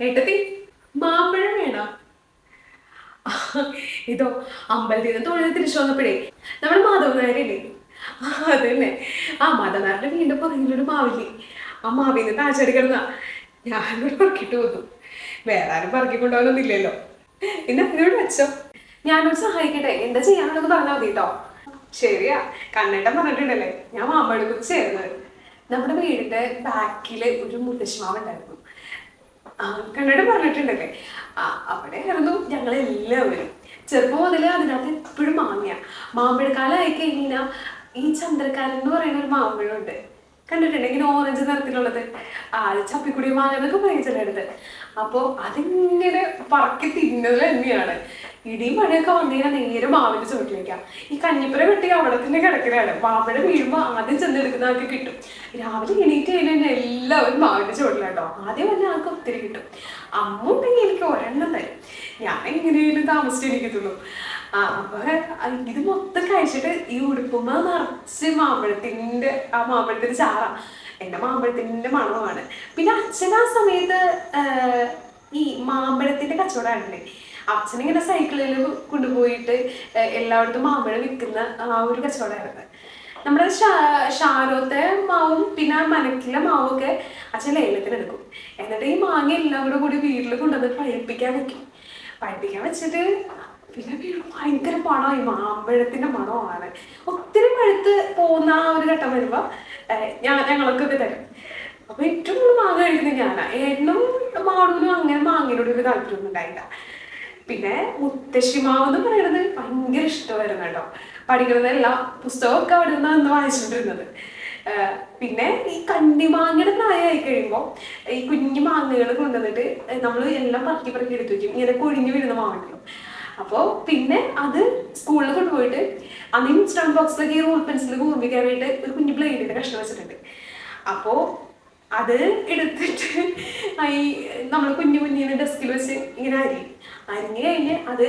ഏട്ടത്തി മാമ്പഴം വേണം? ഇതോ അമ്പലത്തിൽ നിന്ന് തൊഴിൽ തിരിച്ചു വന്നപ്പോഴേ നമ്മൾ മാധവ നായരല്ലേ? അതന്നെ. ആ മാധവ വീണ്ടും പറഞ്ഞൊരു മാവില്ലേ? ആ മാവിൽ നിന്ന് താഴ്ചടി കിടന്ന ഞാനൊരു പറക്കിട്ട് വന്നു. വേറെ ആരും പറക്കിക്കൊണ്ടുപോകാനൊന്നുമില്ലല്ലോ. എന്നാ അതിനോട് വെച്ചോ. ഞാനോട് സഹായിക്കട്ടെ. എന്താ ചെയ്യാനുള്ളത് പറഞ്ഞാൽ മതി കേട്ടോ ശരിയാ കണ്ണേട്ടൻ പറഞ്ഞിട്ടുണ്ടല്ലേ ഞാൻ മാമ്പഴം കുറിച്ച് ചേർന്നത്. നമ്മുടെ വീടിന്റെ ബാക്കിൽ ഒരു മുത്തശ്ശിമാവ് ഉണ്ടായിരുന്നു കണ്ണട പറഞ്ഞിട്ടുണ്ടല്ലേ അവിടെ ആയിരുന്നു ഞങ്ങളെല്ലാവരും. ചെറുപ്പം മുതലേ അതിനകത്ത് എപ്പോഴും മാങ്ങിയ മാമ്പഴക്കാലമായി കഴിഞ്ഞാൽ ഈ ചന്ദ്രക്കാലം എന്ന് പറയുന്ന ഒരു മാമ്പഴമുണ്ട്. കണ്ടിട്ടുണ്ടെങ്കിൽ ഓറഞ്ച് നിറത്തിലുള്ളത്. ആ അത് ചപ്പിക്കുടി മാങ്ങ എന്നൊക്കെ പറയും അടുത്ത് അപ്പോൾ അതിങ്ങനെ പറക്കി തിന്നത് തന്നെയാണ്. ഇടിയും മഴയൊക്കെ വന്നു കഴിഞ്ഞാൽ നേരെ മാവിന്റെ ചുവട്ടിലേക്കാം. ഈ കഞ്ഞിപ്പുര വെട്ടി അവിടെ തന്നെ കിടക്കലാണ് മാമ്പഴ വീഴുമ്പോൾ ആദ്യം ചെന്നെടുക്കുന്നതൊക്കെ കിട്ടും. രാവിലെ എണീറ്റ് കഴിഞ്ഞാൽ എല്ലാവരും മാവിന്റെ ചുവട്ടിലാട്ടോ. ആദ്യം വല്ല ആൾക്ക് ഒത്തിരി കിട്ടും. അമ്മ ഉണ്ടെങ്കിൽ എനിക്ക് ഒരെണ്ണം തരും. ഞാൻ എങ്ങനെയും താമസിച്ചിരിക്കത്തുള്ളൂ. അപ്പൊ ഇത് മൊത്തം കഴിച്ചിട്ട് ഈ ഉടുപ്പുമ്മ നിറച്ച് മാമ്പഴത്തിന്റെ ആ മാമ്പഴത്തിന്റെ ചാറ. എന്റെ മാമ്പഴത്തിന്റെ മണമാണ്. പിന്നെ അച്ഛൻ ആ സമയത്ത് ഈ മാമ്പഴത്തിന്റെ കച്ചവടമാണല്ലേ അച്ഛനിങ്ങനെ സൈക്കിളിൽ കൊണ്ടുപോയിട്ട് എല്ലായിടത്തും മാമ്പഴം വിൽക്കുന്ന ആ ഒരു കച്ചവടമായിരുന്നു. നമ്മുടെ ഷാരോത്തെ മാവും പിന്നെ മനക്കിലെ മാവും ഒക്കെ അച്ഛൻ ലേലത്തിന് എടുക്കും. എന്നിട്ട് ഈ മാങ്ങ എല്ലാം കൂടെ കൂടി വീട്ടിൽ കൊണ്ടുവന്ന് പഴുപ്പിക്കാൻ വെക്കും. പഴുപ്പിക്കാൻ വെച്ചിട്ട് പിന്നെ ഭയങ്കര പണമായി. മാമ്പഴത്തിന്റെ മണമാണ്. ഒത്തിരി പഴുത്ത് പോകുന്ന ആ ഒരു ഘട്ടം വരുമ്പോ ഞാൻ ഞങ്ങൾക്കൊക്കെ തരും. അപ്പൊ ഏറ്റവും കൂടുതൽ മാങ്ങ കഴിക്കുന്നത് ഞാനാ. ഏട്ടനും മാടൂനും അങ്ങനെ മാങ്ങയോട് ഒരു താല്പര്യമൊന്നും ഉണ്ടായില്ല. പിന്നെ മുത്തശ്ശിമാവ് എന്ന് പറയുന്നത് ഭയങ്കര ഇഷ്ടമായിരുന്നു കേട്ടോ. പഠിക്കുന്നതല്ല പുസ്തകമൊക്കെ അവിടെ നിന്നാണ് വായിച്ചിട്ടിരുന്നത് പിന്നെ ഈ കണ്ണിമാങ്ങയുടെ പ്രായമായി കഴിയുമ്പോൾ ഈ കുഞ്ഞു മാങ്ങകൾ കൊണ്ടുവന്നിട്ട് നമ്മൾ എല്ലാം പറക്കി പറക്കി എടുത്തു വയ്ക്കും ഇങ്ങനെ കൊഴിഞ്ഞു വീഴുന്ന മാങ്ങല്ലോ അപ്പോൾ പിന്നെ അത് സ്കൂളിൽ കൊണ്ടുപോയിട്ട് അന്ന് ഇൻസ്റ്റാൾ ബോക്സിലൊക്കെ ഈ റൂൾ പെൻസിൽ കൂർമ്മിക്കാനായിട്ട് ഒരു കുഞ്ഞു ബ്ലേഡിന്റെ കഷ്ണം വെച്ചിട്ടുണ്ട്. അപ്പോൾ അത് എടുത്തിട്ട് ഈ നമ്മൾ കുഞ്ഞു കുഞ്ഞിന് ഡെസ്കിൽ വെച്ച് ഇങ്ങനെ അരിയും അരിഞ്ഞ് കഴിഞ്ഞ് അത്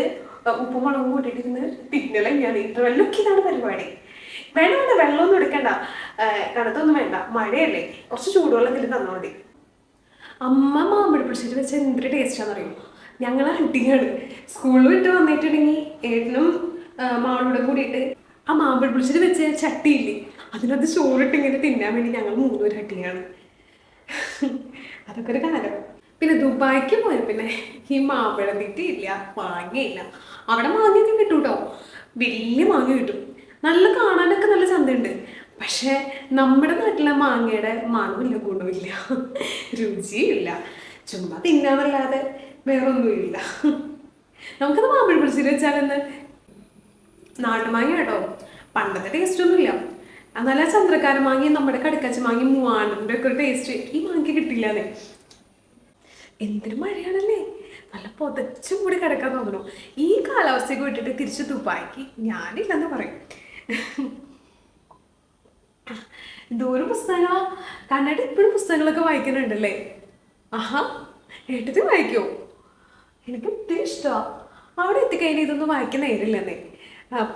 ഉപ്പും മുളകും കൂട്ടിയിട്ട് ഇരുന്ന് തിന്നല ഇത്ര ഇന്റർവെല്ലൊക്കെ ഇതാണ് പരിപാടി. വേണ്ട വേണ്ട വെള്ളമൊന്നും എടുക്കണ്ട. കണത്തൊന്നും വേണ്ട. മഴയല്ലേ. കുറച്ച് ചൂടുവെള്ളം തന്നാൽ മതി. അമ്മ മാമ്പഴ പിടിച്ചിട്ട് വെച്ച എന്തൊരു ടേസ്റ്റാന്ന് അറിയോ? ഞങ്ങൾ അടിയാണ്. സ്കൂളിൽ വിട്ട് വന്നിട്ടുണ്ടെങ്കിൽ ഏട്ടനും മാളോട് കൂടിയിട്ട് ആ മാമ്പഴ പിടിച്ചിട്ട് വെച്ച ചട്ടിയില്ലേ അതിനകത്ത് ചോറിട്ട് ഇങ്ങനെ തിന്നാൻ വേണ്ടി ഞങ്ങൾ മൂന്നൊരു അട്ടിയാണ് അതൊക്കെ ഒരു കാലം. പിന്നെ ദുബായിക്ക് പോയ. പിന്നെ ഈ മാമ്പഴ തീറ്റിയില്ല മാങ്ങയില്ല അവിടെ മാങ്ങയൊക്കെ കിട്ടും കേട്ടോ വലിയ മാങ്ങ കിട്ടും. നല്ല കാണാനൊക്കെ നല്ല ചന്തയുണ്ട്. പക്ഷെ നമ്മുടെ നാട്ടിലെ മാങ്ങയുടെ മണമില്ല ഗുണമില്ല. രുചിയില്ല. ചുമ്മാ തിന്നാന്നല്ലാതെ വേറൊന്നുമില്ല. നമുക്കത് മാമ്പഴ പിടിച്ചിട്ട് വെച്ചാലെന്ന് നാട്ടുമാങ്ങ കേട്ടോ പണ്ടത്തെ ടേസ്റ്റ് ഒന്നുമില്ല. എന്നാൽ ചന്ദ്രക്കാരൻ വാങ്ങി നമ്മുടെ കടുക്കച്ച മാങ്ങി മൂവാണ്ടിന്റെ ഒക്കെ ഒരു ടേസ്റ്റ് ഈ മാങ്ങി കിട്ടില്ലാതെ എന്തൊരു മഴയാണല്ലേ? നല്ല പൊതച്ചും കൂടി കിടക്കാൻ തോന്നുന്നു. ഈ കാലാവസ്ഥയ്ക്ക് വിട്ടിട്ട് തിരിച്ച് ദുബായിക്ക് ഞാനില്ലെന്ന് പറയും. ദൂരം പുസ്തകങ്ങളാ? കണ്ണാടി ഇപ്പോഴും പുസ്തകങ്ങളൊക്കെ വായിക്കുന്നുണ്ടല്ലേ? ആഹാ ഏട്ടത്തി വായിക്കോ? എനിക്ക് ഒത്തിരി ഇഷ്ടമാണ് അവിടെ എത്തിക്കഴിഞ്ഞാൽ ഇതൊന്നും വായിക്കുന്ന നേരില്ലെന്നേ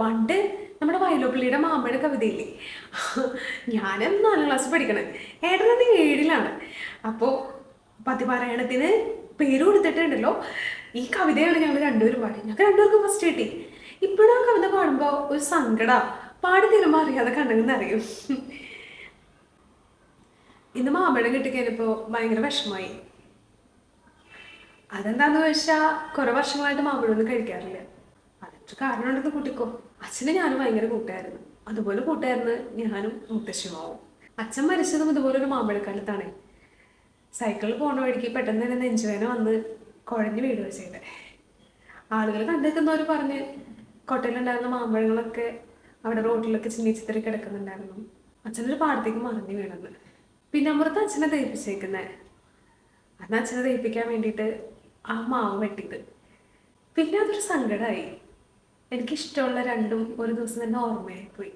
പണ്ട് നമ്മുടെ വയലോപ്പിള്ളിയുടെ മാമ്മയുടെ കവിതയില്ലേ? ഞാനും നാലാം ക്ലാസ് പഠിക്കണേ. ഏട്ടനത് ഏഴിലാണ്. അപ്പോൾ പതിപാരായണത്തിന് പേര് കൊടുത്തിട്ടുണ്ടല്ലോ. ഈ കവിതയാണ് ഞങ്ങൾ രണ്ടുപേരും പാടി ഞങ്ങൾക്ക് രണ്ടുപേർക്കും ഫസ്റ്റ് കിട്ടി. ഇപ്പോഴും ആ കവിത പാടുമ്പോൾ ഒരു സങ്കട. പാടി തരുമ്പോൾ അറിയാതെ കണ്ണെന്ന് അറിയും ഇന്ന് മാമ്പഴം കിട്ടിക്കഴിഞ്ഞപ്പോൾ ഭയങ്കര വിഷമമായി. അതെന്താന്ന് വെച്ചാൽ കുറേ വർഷങ്ങളായിട്ട് മാമ്പഴമൊന്നും കഴിക്കാറില്ല. അതിനൊരു കാരണം ഉണ്ടെന്ന് കൂട്ടിക്കോ. അച്ഛനെ ഞാനും ഭയങ്കര കൂട്ടായിരുന്നു. അതുപോലെ കൂട്ടായിരുന്നു ഞാനും മുത്തശ്ശിമാവും. അച്ഛൻ മരിച്ചതും ഇതുപോലെ ഒരു മാമ്പഴക്കാലത്താണ്. സൈക്കിളിൽ പോണ വഴിക്ക് പെട്ടെന്ന് തന്നെ നെഞ്ചുവേന വന്ന് കുഴഞ്ഞു വീട് വെച്ചിട്ട് ആളുകൾ കണ്ടെത്തുന്നവർ പറഞ്ഞ് കൊട്ടയിലുണ്ടായിരുന്ന മാമ്പഴങ്ങളൊക്കെ അവിടെ റോഡിലൊക്കെ ചിന്നി ചിത്തറി കിടക്കുന്നുണ്ടായിരുന്നു. അച്ഛനൊരു പാടത്തേക്ക് മറിഞ്ഞു വീണെന്ന് പിന്നെ അമൃത അച്ഛനെ ദഹിപ്പിച്ചേക്കുന്നത് അന്ന് അച്ഛനെ ദഹിപ്പിക്കാൻ വേണ്ടിയിട്ട് ആ മാവ് വെട്ടിയത്. പിന്നെ അതൊരു സങ്കടമായി എനിക്കിഷ്ടമുള്ള രണ്ടും ഒരു ദിവസം തന്നെ ഓർമ്മയായി പോയി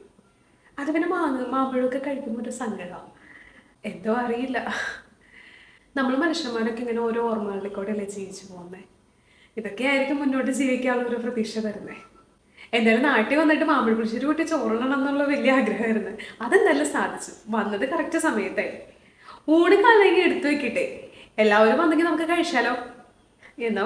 അത് പിന്നെ മാങ്ങ മാമ്പഴമൊക്കെ കഴിക്കുമ്പോൾ ഒരു സങ്കടമാണ് എന്തോ അറിയില്ല. നമ്മൾ മനുഷ്യന്മാരൊക്കെ ഇങ്ങനെ ഓരോ ഓർമ്മകളിലേക്കൂടെ അല്ലേ ജീവിച്ചു പോകുന്നത് ഇതൊക്കെ ആയിരിക്കും മുന്നോട്ട് ജീവിക്കാനുള്ള ഒരു പ്രതീക്ഷ തരുന്നത് എന്തായാലും നാട്ടിൽ വന്നിട്ട് മാമ്പഴ പുളിശ്ശേരി കൂട്ടി ചോറിടണം എന്നുള്ള വലിയ ആഗ്രഹമായിരുന്നു. അതെന്തായാലും സാധിച്ചു. വന്നത് കറക്റ്റ് സമയത്തായി ഊണ് കാലെങ്കിൽ എടുത്തു വെക്കിട്ടെ. എല്ലാവരും വന്നെങ്കിൽ നമുക്ക് കഴിച്ചാലോ? എന്നാ